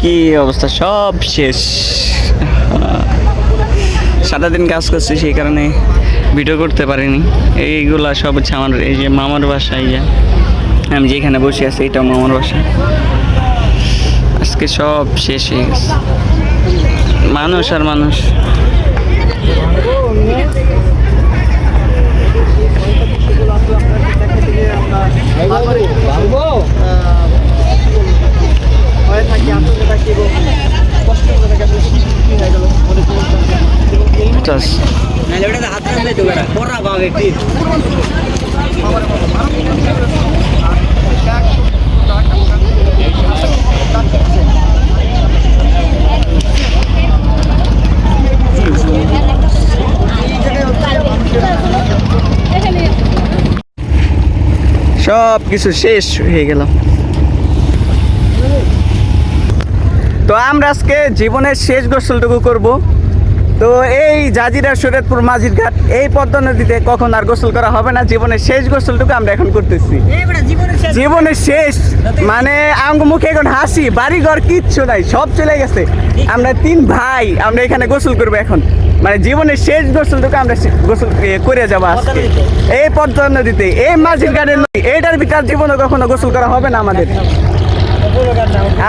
কি অবস্থা? সব শেষ। সারাদিন কাজ করছি, সেই কারণে ভিডিও করতে পারিনি। এইগুলা সব হচ্ছে আমার এই যে মামার বাসা ইয়া আমি যেখানে বসে আছি এটা মামার বাসা আজকে সব শেষ হয়ে গেছে। মানুষ আর মানুষ। সব কিছু শেষ হয়ে গেল। তো আমরা আজকে জীবনের শেষ গোসলটুকু করব। তো এই জাজিরা শরীয়তপুর মাঝির ঘাট এই পদ্মা নদীতে কখন আর গোসল করা হবে না জীবনের শেষ গোসলটুকু আমরা এখন করতেছি। জীবনের শেষ। মানে আঙ্গ মুখে এখন হাসি বাড়ি ঘর কিচ্ছু নাই সব চলে গেছে। আমরা তিন ভাই আমরা এখানে গোসল করব এখন। মানে জীবনের শেষ গোসলটুকু আমরা গোসল করে যাব আজকে। এই পদ্মা নদীতে এই মাঝির নদী এইটার ভিতর জীবনে কখনো গোসল করা হবে না আমাদের।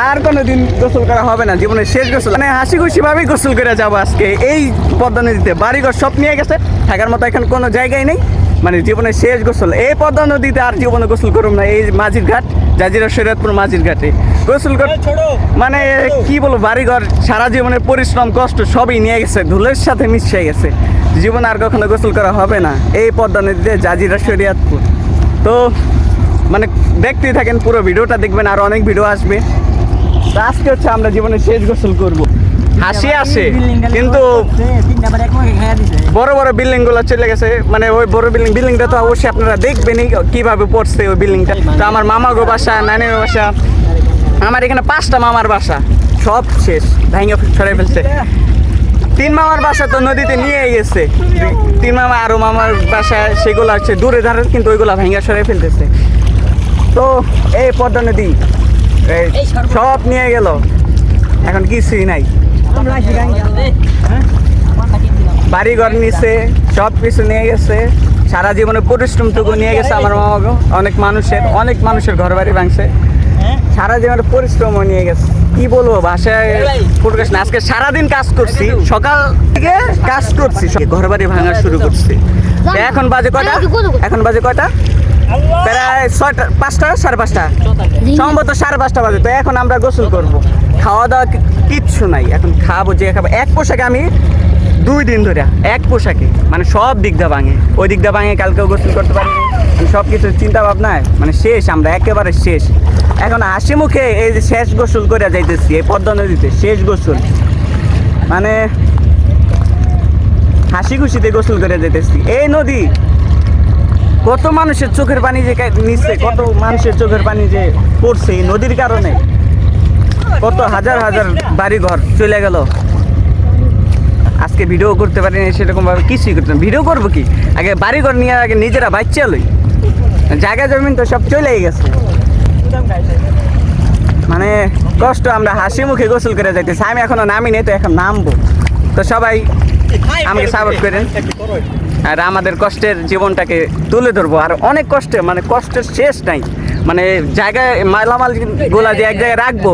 আর কোনোদিন গোসল করা হবে না জীবনের শেষ গোসল। মানে হাসি খুশি ভাবেই গোসল করে যাব আজকে এই পদ্মা নদীতে। বাড়িঘর সব নিয়ে গেছে থাকার মতো এখন কোনো জায়গায় নেই। মানে জীবনের শেষ গোসল। এই পদ্মা নদীতে আর জীবনে গোসল করুম না এই মাঝির ঘাট জাজিরা শরীয়তপুর মাঝির ঘাটে। গোসল কর মানে কি বলব বাড়িঘর সারা জীবনের পরিশ্রম কষ্ট সবই নিয়ে গেছে ধুলের সাথে মিশে গেছে। জীবন আর কখনো গোসল করা হবে না। এই পদ্মা নদীতে জাজিরা শরীয়তপুর। তো মানে দেখতেই থাকেন পুরো ভিডিওটা দেখবেন আর অনেক ভিডিও আসবে। তো আজকে হচ্ছে আমরা জীবনে শেষ গোসল করব। হাসি আসে কিন্তু বড় বড় বিল্ডিংগুলো চলে গেছে। মানে ওই বড় বিল্ডিং বিল্ডিংটা তো অবশ্যই আপনারা দেখবেনই কীভাবে পড়ছে ওই বিল্ডিংটা। তো আমার মামা গো বাসা নানির বাসা আমার এখানে পাঁচটা মামার বাসা। সব শেষ, ভেঙে ছড়াই ফেলছে। তিন মামার বাসা তো নদীতে নিয়ে গেছে। তিন মামা আরও মামার বাসা, সেগুলো আছে দূরে ধারে কিন্তু ওইগুলা ভেঙে সরাই ফেলতেছে। তো এই পদ্মা নদী সব নিয়ে গেল। এখন কিছুই নাই। বাড়ি ঘর নিছে, সব কিছু নিয়ে গেছে। সারা জীবনে পরিশ্রমটুকু নিয়ে গেছে আমার মামাকে অনেক মানুষের অনেক মানুষের ঘর বাড়ি ভাঙছে। সারা জীবনের পরিশ্রমও নিয়ে গেছে। কি বলব ভাষায় প্রকাশ না আজকে সারাদিন কাজ করছি। সকাল থেকে কাজ করছি। ঘর বাড়ি ভাঙা শুরু করছি। এখন বাজে কয়টা? এখন বাজে কয়টা? প্রায় ছয়টা পাঁচটা সাড়ে পাঁচটা। সম্ভবত সাড়ে পাঁচটা বাজে। তো এখন আমরা গোসল করব। খাওয়া দাওয়া কিচ্ছু নাই। এখন খাব যে খাব। এক পোশাকে আমি দুই দিন ধরে এক পোশাকে। মানে সব দিক দা ভাঙে। ওই দিক দা ভাঙে কালকেও গোসল করতে পারিনি। সব কিছু চিন্তা ভাবনায় মানে শেষ, আমরা একেবারে শেষ। এখন হাসি মুখে এই যে শেষ গোসল করে যাইতেছি, এই পদ্মা নদীতে, শেষ গোসল। মানে হাসি খুশিতে গোসল করে যেতেছি এই নদী কত মানুষের চোখের পানি যে নিচ্ছে কত মানুষের চোখের পানি যে পড়ছে এই নদীর কারণে। কত হাজার হাজার বাড়ি ঘর চলে গেল। আজকে ভিডিও করতে পারিনি সেরকম ভাবে কিছুই করতে ভিডিও করব কি? আগে বাড়ি ঘর নিয়ে আগে নিজেরা বাচ্চা লই। জায়গা জমিন তো সব চলেই গেছে। মানে কষ্ট, আমরা হাসি মুখে গোসল করে যাইতেছি। আমি এখনও নামি নেই, তো এখন নামবো। তো সবাই আমাকে সাপোর্ট করেন। আর আমাদের কষ্টের জীবনটাকে তুলে ধরবো। আর অনেক কষ্টে মানে কষ্টের শেষ নাই। মানে জায়গায় মালামাল গোলা যে এক জায়গায় রাখব,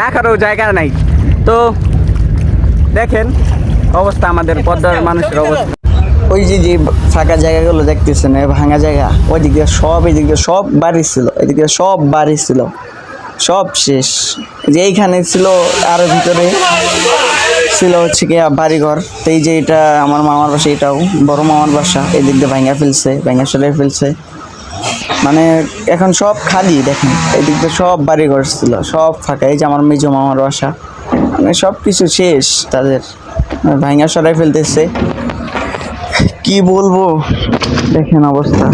রাখারও জায়গা নাই। তো দেখেন, অবস্থা আমাদের পদ্মার মানুষের অবস্থা। ওই যে যে ফাঁকা জায়গাগুলো দেখতেছেন ভাঙা জায়গা ওই দিক দিয়ে সব এই দিক দিয়ে সব বাড়ি ছিল, এদিক দিয়ে সব বাড়ি ছিল, সব শেষ। যে এইখানে ছিল, আরও ভিতরে ছিল হচ্ছে কি বাড়িঘর, তো এই যে এটা আমার মামার বাসা, এটাও বড় মামার বাসা, এদিক দিয়ে ভাঙা ফেলছে ভাঙা সরে ফেলছে। মানে এখন সব খালি, দেখেন, এদিক দিয়ে সব বাড়িঘর ছিল, সব ফাঁকা, এই যে আমার মেজো মামার বাসা মানে সব কিছু শেষ তাদের। ভাঙা সরাই ফেলতেছে। কি বলব? দেখেন অবস্থা।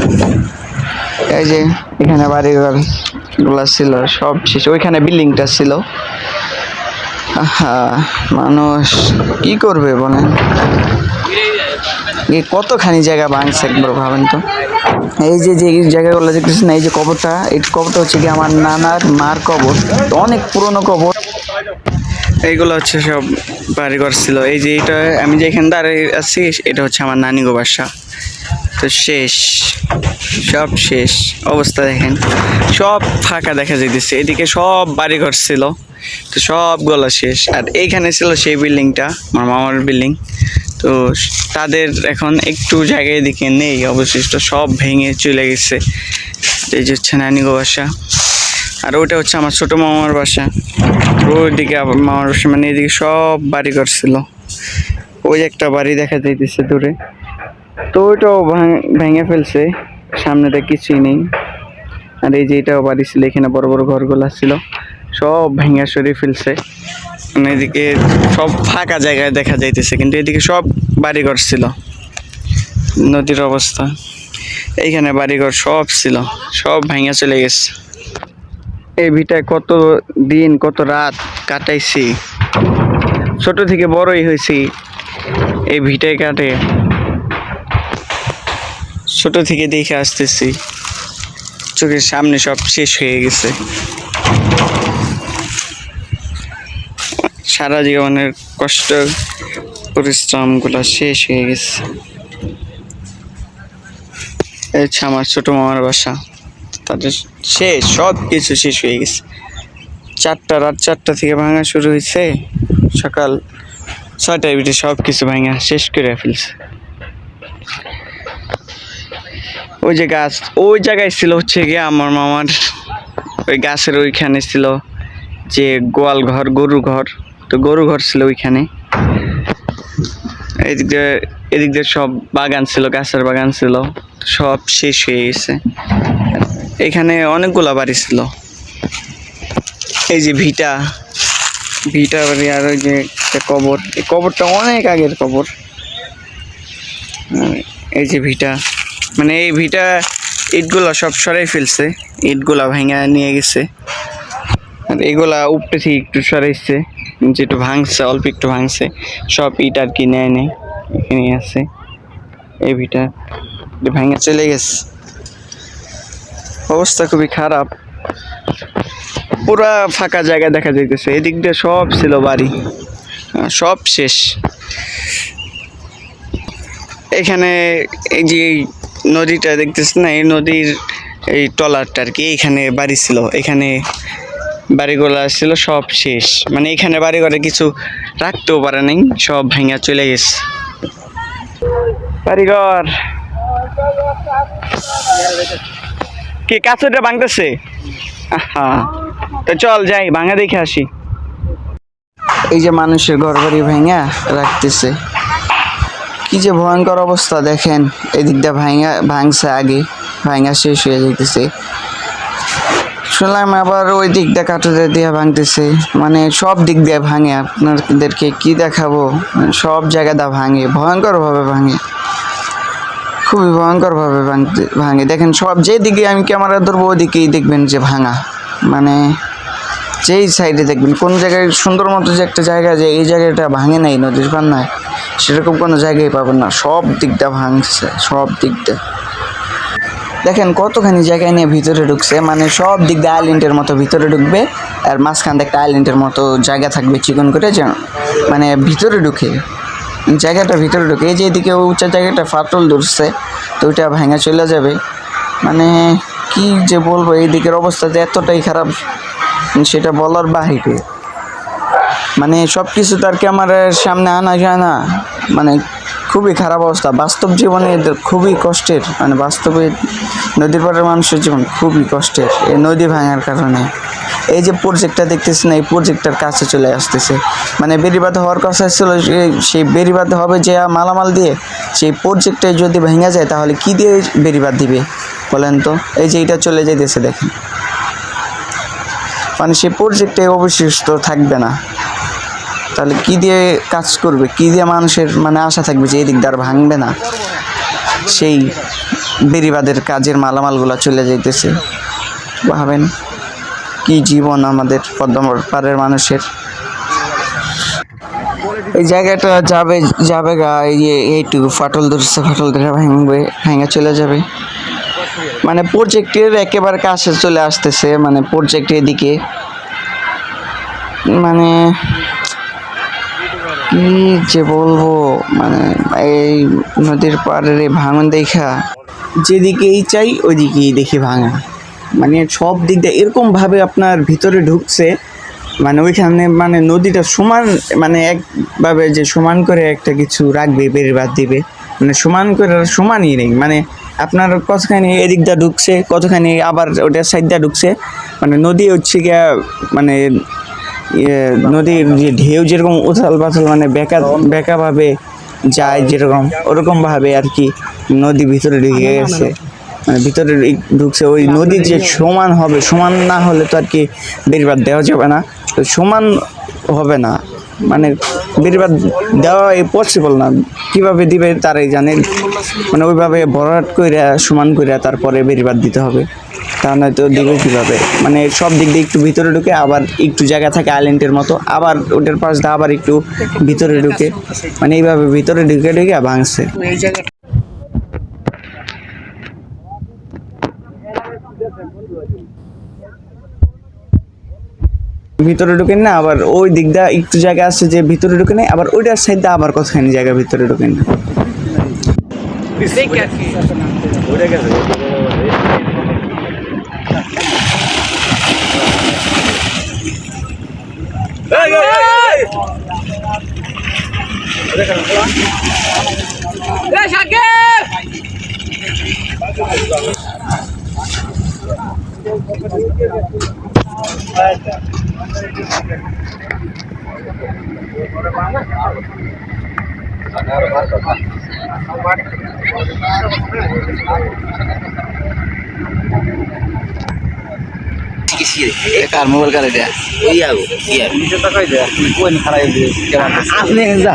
এই যে, এখানে বাড়িঘরগুলা ছিল, সব শেষ। ওইখানে বিল্ডিংটা ছিল। মানুষ কি করবে বলেন? এই কতখানি জায়গা ভাঙছে একবার ভাবেন তো। এই যে যে জায়গাগুলো দেখতেছেন, এই যে কবরটা, এই কবরটা হচ্ছে কি আমার নানার মার কবর। অনেক পুরনো কবর। এইগুলো হচ্ছে সব বাড়িঘর ছিল। এই যে এটা আমি যেখানে দাঁড়িয়ে আছি, এটা হচ্ছে আমার নানি গো বাসা। তো শেষ, সব শেষ। অবস্থা দেখেন, সব ফাঁকা দেখা যাইতেছে। এদিকে সব বাড়িঘর ছিল, তো সবগুলো শেষ। আর এইখানে ছিল সেই বিল্ডিংটা, আমার মামার বিল্ডিং। তো তাদের এখন একটু জায়গায় এদিকে নেই, অবশিষ্ট সব ভেঙে চলে গেছে। এই যে হচ্ছে নানি গো বাসা। আর ওটা হচ্ছে আমার ছোট মামার বাসা। ওইদিকে আবার মামার বাসা মানে এদিকে সব বাড়ি করছিল ওই একটা বাড়ি দেখা যাইতেছে দূরে। তো ওইটাও ভাঙ- ভেঙে ফেলছে সামনেটা কিছুই নেই। আর এই যে এটাও বাড়ি ছিল, এখানে বড় বড় ঘরগুলো ছিল। সব ভেঙে সরিয়ে ফেলছে। মানে এদিকে সব ফাঁকা জায়গায় দেখা যাইতেছে, কিন্তু এদিকে সব বাড়িঘর ছিল। নদীর অবস্থা। এইখানে বাড়িঘর সব ছিল, সব ভেঙে চলে গেছে। এই ভিটায় কত দিন, কত রাত কাটাইছি। ছোট থেকে বড়ই হয়েছি এই ভিটায় কাটে। ছোট থেকে দেখে আসতেছি, চোখের সামনে সব শেষ হয়ে গেছে। সারা জীবনের কষ্ট, পরিশ্রমগুলো শেষ হয়ে গেছে। এই আমার ছোট মামার বাসা। তাদের শেষ সব কিছু শেষ হয়ে গেছে। চারটা রাত চারটা থেকে ভাঙা শুরু হয়েছে সকাল ছয়টার ভিতরে সব কিছু ভাঙা শেষ করে ফেলছে। ওই যে গাছ, ওই জায়গায় ছিল হচ্ছে গিয়ে আমার মামার, ওই গাছের ওইখানে ছিল যে গোয়াল ঘর, গরু ঘর। তো গরু ঘর ছিল ওইখানে। এদিক দিয়ে এদিক দিয়ে সব বাগান ছিল, গাছের বাগান ছিল। সব শেষ হয়ে গেছে। এখানে অনেকগুলা বাড়ি ছিল। এই যে ভিটা ভিটা বাড়ি আর ওই যে একটা কবর। এই কবরটা অনেক আগের কবর। এই যে ভিটা মানে এই ভিটা ইটগুলা সব সরাই ফেলছে, ইটগুলা ভেঙে নিয়ে গেছে। আর এগুলা থেকে একটু সরাইছে যেটু ভাঙছে, অল্প একটু ভাঙছে। সব ইট আর কি নেয় নেই এখানে আছে। এই ভিটা ভেঙে চলে গেছে। অবস্থা খুবই খারাপ। পুরা ফাঁকা জায়গা দেখা যাইতেছে। এদিক দিয়ে সব ছিল বাড়ি। সব শেষ। এখানে এই যে নদীটা দেখতেছ না, এই নদীর এই টলারটা আর কি এইখানে বাড়ি ছিল। এখানে বাড়িগুলো ছিল, সব শেষ। মানে এখানে বাড়ি ঘরে কিছু রাখতেও পারে নাই, সব ভেঙে চলে গেছে। বাড়িঘর। কি কাছেটা ভাঙতেছে হ্যাঁ তো চল যাই, ভাঙা দেখে আসি। এই যে মানুষের ঘর বাড়ি ভেঙা রাখতেছে। কি যে ভয়ঙ্কর অবস্থা, দেখেন, এদিক দিয়ে ভাঙা, ভাঙছে আগে, ভাঙা শেষ হয়ে যেতেছে শুনলাম আবার ওই দিক দিয়ে কাঠুরে দিয়ে ভাঙতেছে। মানে সব দিক দিয়ে ভাঙে, আপনাদেরকে কি দেখাবো? মানে সব জায়গাটা ভাঙে, ভয়ঙ্করভাবে ভাঙে। খুবই ভয়ঙ্করভাবে ভাঙতে, ভাঙে। দেখেন সব যেদিকে আমি ক্যামেরা ধরবো, ওদিকেই দেখবেন যে ভাঙা। মানে যেই সাইডে দেখবেন, কোন জায়গায় সুন্দর মতো যে একটা জায়গা যে এই জায়গাটা ভাঙে নাই, নদীর পান্নায়, সেরকম কোনো জায়গায় পাবেন না। সব দিকটা ভাঙছে, সব দিকটা। দেখেন কতখানি জায়গায় নিয়ে ভিতরে ঢুকছে। মানে সব দিক দিয়ে আইল্যান্ডের মতো ভিতরে ঢুকবে, আর মাঝখান একটা আইল্যান্ডের মতো জায়গা থাকবে চিকন করে যেন মানে ভিতরে ঢুকে। জায়গাটা ভিতরে ঢুকে, এই যে এদিকে উঁচা জায়গাটা ফাটল ধরছে, তো ওইটা ভাঙা চলে যাবে। মানে কি যে বলব, এই দিকের অবস্থা যে এতটাই খারাপ, সেটা বলার বাহিরে। মানে সব কিছু তার ক্যামেরার সামনে আনা যায় না। মানে খুবই খারাপ অবস্থা। বাস্তব জীবনে খুবই কষ্টের। মানে বাস্তবে নদীর পাড়ের মানুষের জীবন খুবই কষ্টের, এই নদী ভাঙার কারণে। এই যে প্রজেক্টটা দেখতেছি না এই প্রজেক্টটার কাছে চলে আসতেছে। মানে বেরিবাদ হওয়ার কথা ছিল, সেই বেরিবাদ হবে যে মালামাল দিয়ে সেই প্রজেক্টে যদি ভেঙে যায়, তাহলে কি দিয়ে বেরিবাদ দিবে? বলেন তো। এই যে এটা চলে যাইতেছে, দেখেন। মানে সেই প্রজেক্টে অবশিষ্ট থাকবে না। তাহলে কি দিয়ে কাজ করবে? কি দিয়ে মানুষের মানে আশা থাকবে যে এই দ্বার ভাঙবে না? সেই বেরিবাদের কাজের মালামালগুলো চলে যাইতেছে। ভাবেন? কি জীবন আমাদের পদ্মার মানুষের? এই জায়গাটা যাবে যাবে গা এইটুকু ফাটল ধরছে, ফাটল ধরে ভাঙবে, ভেঙে চলে যাবে। মানে প্রজেক্টের একেবারে কাছে চলে আসতেছে মানে প্রজেক্ট এদিকে। মানে কি যে বলব মানে এই নদীর পাড়ের ভাঙন দেখা, যেদিকেই চাই ওইদিকেই দেখি ভাঙা। মানে সব দিক দিয়ে এরকমভাবে আপনার ভিতরে ঢুকছে মানে ওইখানে মানে নদীটা সমান মানে একভাবে যে সমান করে একটা কিছু রাখবে, বেড়ে বাদ দিবে। মানে সমান করে সমানই নেই। মানে আপনার কতখানি এদিক দিয়ে ঢুকছে, কতখানি আবার ওটার সাইড দিয়ে ঢুকছে মানে নদী হচ্ছে গিয়া মানে ইয়ে নদীর যে ঢেউ যেরকম উথাল পাথাল মানে বেকা, বেকাভাবে যায় যেরকম ওরকমভাবে আর কি নদী ভিতরে ঢুকে গেছে। মানে ভিতরে ঢুকছে ওই নদীর যে সমান হবে সমান না হলে তো আর কি বেরবাদ দেওয়া যাবে না। তো সমান হবে না। মানে বেরবাদ দেওয়া পসিবল না। কীভাবে দিবে তারাই জানে। মানে ওইভাবে ভরাট কইরা সমান কইরা তারপরে বেরিবাদ দিতে হবে। তা নয়তো দিবে কীভাবে? মানে সব দিক দিয়ে একটু ভিতরে ঢুকে আবার একটু জায়গা থাকে আইল্যান্ডের মতো আবার ওটার পাশ দিয়ে আবার একটু ভিতরে ঢুকে। মানে এইভাবে ভিতরে ঢুকে ঢুকে ভাঙছে। ভিতরে ঢুকেন না আবার ওই দিকটা দিয়ে একটু জায়গা আছে যে ভিতরে ঢুকে নেই আবার ওইটার সাইড দিয়ে আবার কতখানি জায়গা ভিতরে ঢুকে না। কার মোবাইল কার এটা। ওই আগো ইয়ার আপনি যা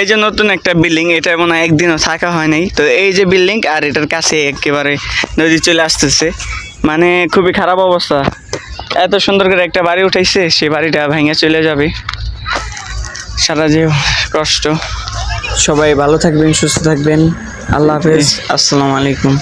এই যে নতুন একটা বিল্ডিং এটা মনে হয় একদিনও থাকা হয় নাই। তো এই যে বিল্ডিং আর এটার কাছে একেবারে নদী চলে আসতেছে। মানে খুবই খারাপ অবস্থা। এত সুন্দর করে একটা বাড়ি উঠাইছে সেই বাড়িটা ভেঙে চলে যাবে। সারা যে কষ্ট। সবাই ভালো থাকবেন সুস্থ থাকবেন। আল্লাহ হাফেজ। আসসালামু আলাইকুম।